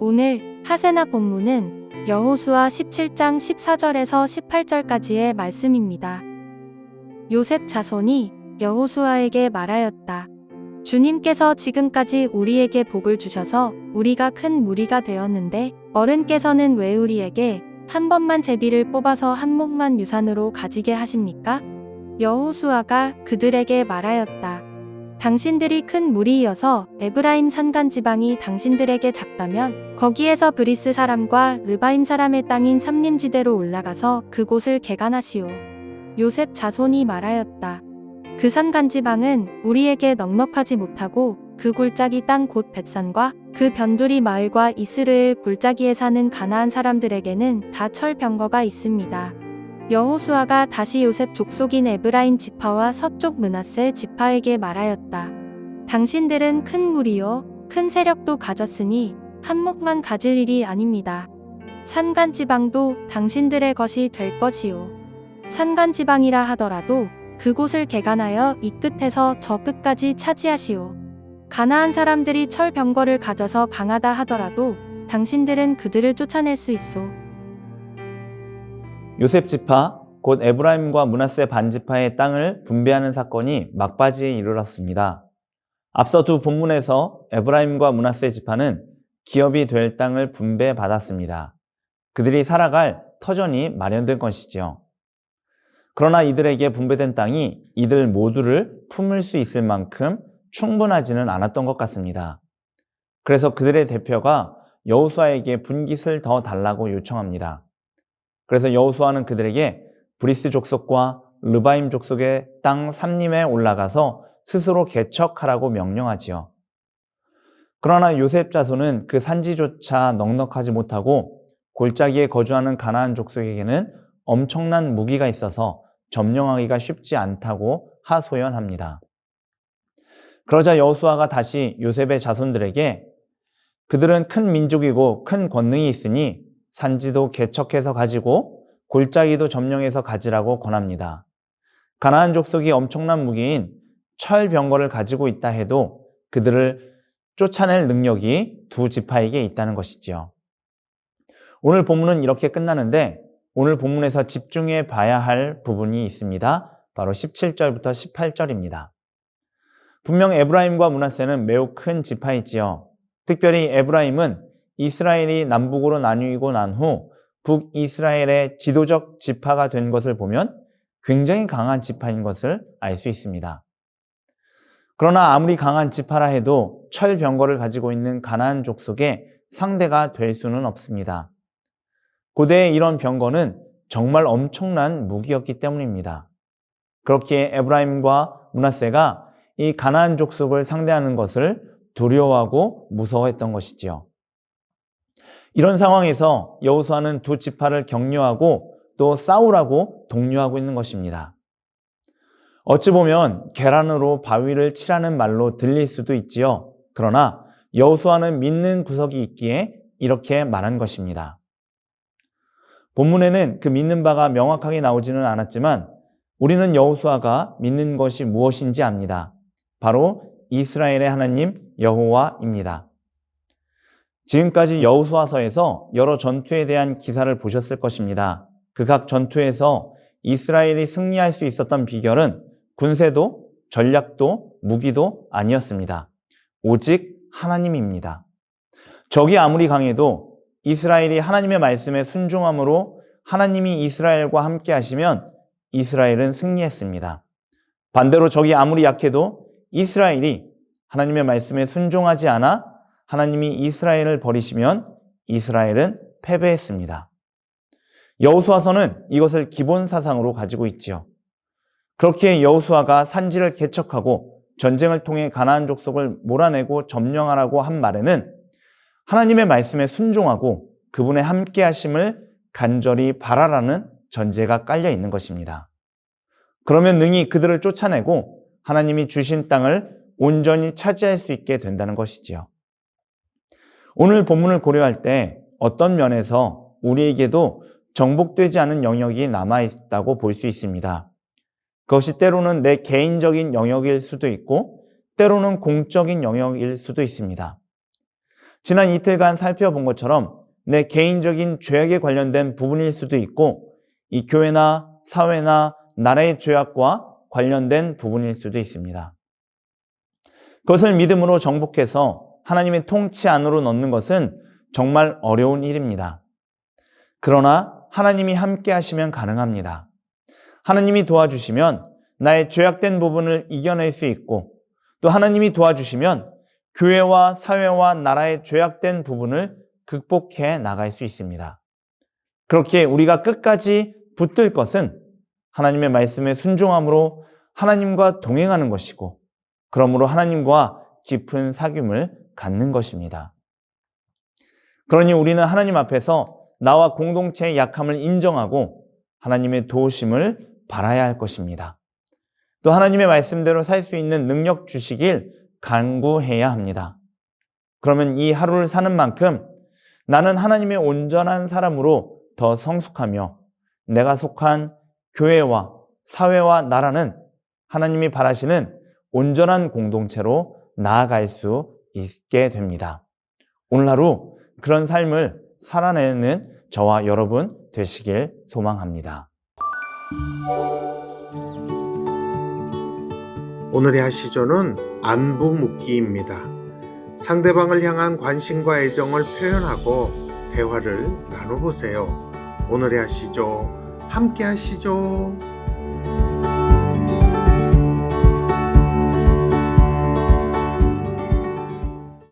오늘 하세나 본문은 여호수아 17장 14절에서 18절까지의 말씀입니다. 요셉 자손이 여호수아에게 말하였다. 주님께서 지금까지 우리에게 복을 주셔서 우리가 큰 무리가 되었는데 어른께서는 왜 우리에게 한 번만 제비를 뽑아서 한 목만 유산으로 가지게 하십니까? 여호수아가 그들에게 말하였다. 당신들이 큰 무리이어서 에브라임 산간 지방이 당신들에게 작다면 거기에서 브리스 사람과 르바임 사람의 땅인 삼림지대로 올라가서 그곳을 개간하시오. 요셉 자손이 말하였다. 그 산간 지방은 우리에게 넉넉하지 못하고 그 골짜기 땅 곧 벳산과 그 변두리 마을과 이스르엘 골짜기에 사는 가나안 사람들에게는 다 철병거가 있습니다. 여호수아가 다시 요셉 족속인 에브라임 지파와 서쪽 문하세 지파에게 말하였다. 당신들은 큰 무리요, 큰 세력도 가졌으니 한몫만 가질 일이 아닙니다. 산간 지방도 당신들의 것이 될 것이요. 산간 지방이라 하더라도 그곳을 개간하여 이 끝에서 저 끝까지 차지하시오. 가나안 사람들이 철병거를 가져서 강하다 하더라도 당신들은 그들을 쫓아낼 수 있소. 요셉 지파, 곧 에브라임과 문하세 반지파의 땅을 분배하는 사건이 막바지에 이르렀습니다. 앞서 두 본문에서 에브라임과 문하세 지파는 기업이 될 땅을 분배받았습니다. 그들이 살아갈 터전이 마련된 것이지요. 그러나 이들에게 분배된 땅이 이들 모두를 품을 수 있을 만큼 충분하지는 않았던 것 같습니다. 그래서 그들의 대표가 여호수아에게 분깃을 더 달라고 요청합니다. 그래서 여호수아는 그들에게 브리스 족속과 르바임 족속의 땅 삼림에 올라가서 스스로 개척하라고 명령하지요. 그러나 요셉 자손은 그 산지조차 넉넉하지 못하고 골짜기에 거주하는 가나안 족속에게는 엄청난 무기가 있어서 점령하기가 쉽지 않다고 하소연합니다. 그러자 여호수아가 다시 요셉의 자손들에게 그들은 큰 민족이고 큰 권능이 있으니 산지도 개척해서 가지고 골짜기도 점령해서 가지라고 권합니다. 가나안 족속이 엄청난 무기인 철병거를 가지고 있다 해도 그들을 쫓아낼 능력이 두 지파에게 있다는 것이지요. 오늘 본문은 이렇게 끝나는데 오늘 본문에서 집중해 봐야 할 부분이 있습니다. 바로 17절부터 18절입니다. 분명 에브라임과 문하세는 매우 큰 지파이지요. 특별히 에브라임은 이스라엘이 남북으로 나뉘고 난 후 북이스라엘의 지도적 지파가 된 것을 보면 굉장히 강한 지파인 것을 알 수 있습니다. 그러나 아무리 강한 지파라 해도 철병거를 가지고 있는 가나안 족속의 상대가 될 수는 없습니다. 고대의 이런 병거는 정말 엄청난 무기였기 때문입니다. 그렇기에 에브라임과 문하세가 이 가나안 족속을 상대하는 것을 두려워하고 무서워했던 것이지요. 이런 상황에서 여호수아는 두 지파를 격려하고 또 싸우라고 독려하고 있는 것입니다. 어찌 보면 계란으로 바위를 치라는 말로 들릴 수도 있지요. 그러나 여호수아는 믿는 구석이 있기에 이렇게 말한 것입니다. 본문에는 그 믿는 바가 명확하게 나오지는 않았지만 우리는 여호수아가 믿는 것이 무엇인지 압니다. 바로 이스라엘의 하나님 여호와입니다. 지금까지 여호수아서에서 여러 전투에 대한 기사를 보셨을 것입니다. 그 각 전투에서 이스라엘이 승리할 수 있었던 비결은 군세도 전략도 무기도 아니었습니다. 오직 하나님입니다. 적이 아무리 강해도 이스라엘이 하나님의 말씀에 순종함으로 하나님이 이스라엘과 함께 하시면 이스라엘은 승리했습니다. 반대로 적이 아무리 약해도 이스라엘이 하나님의 말씀에 순종하지 않아 하나님이 이스라엘을 버리시면 이스라엘은 패배했습니다. 여호수아서는 이것을 기본 사상으로 가지고 있지요. 그렇게 여호수아가 산지를 개척하고 전쟁을 통해 가나안 족속을 몰아내고 점령하라고 한 말에는 하나님의 말씀에 순종하고 그분의 함께 하심을 간절히 바라라는 전제가 깔려 있는 것입니다. 그러면 능히 그들을 쫓아내고 하나님이 주신 땅을 온전히 차지할 수 있게 된다는 것이지요. 오늘 본문을 고려할 때 어떤 면에서 우리에게도 정복되지 않은 영역이 남아 있다고 볼 수 있습니다. 그것이 때로는 내 개인적인 영역일 수도 있고, 때로는 공적인 영역일 수도 있습니다. 지난 이틀간 살펴본 것처럼 내 개인적인 죄악에 관련된 부분일 수도 있고, 이 교회나 사회나 나라의 죄악과 관련된 부분일 수도 있습니다. 그것을 믿음으로 정복해서 하나님의 통치 안으로 넣는 것은 정말 어려운 일입니다. 그러나 하나님이 함께 하시면 가능합니다. 하나님이 도와주시면 나의 죄악된 부분을 이겨낼 수 있고 또 하나님이 도와주시면 교회와 사회와 나라의 죄악된 부분을 극복해 나갈 수 있습니다. 그렇게 우리가 끝까지 붙들 것은 하나님의 말씀에 순종함으로 하나님과 동행하는 것이고 그러므로 하나님과 깊은 사귐을 갖는 것입니다. 그러니 우리는 하나님 앞에서 나와 공동체의 약함을 인정하고 하나님의 도우심을 바라야 할 것입니다. 또 하나님의 말씀대로 살 수 있는 능력 주시길 간구해야 합니다. 그러면 이 하루를 사는 만큼 나는 하나님의 온전한 사람으로 더 성숙하며 내가 속한 교회와 사회와 나라는 하나님이 바라시는 온전한 공동체로 나아갈 수 있게 됩니다. 오늘 하루 그런 삶을 살아내는 저와 여러분 되시길 소망합니다. 오늘의 하시조는 안부 묻기입니다. 상대방을 향한 관심과 애정을 표현하고 대화를 나눠보세요. 오늘의 하시조 함께 하시죠.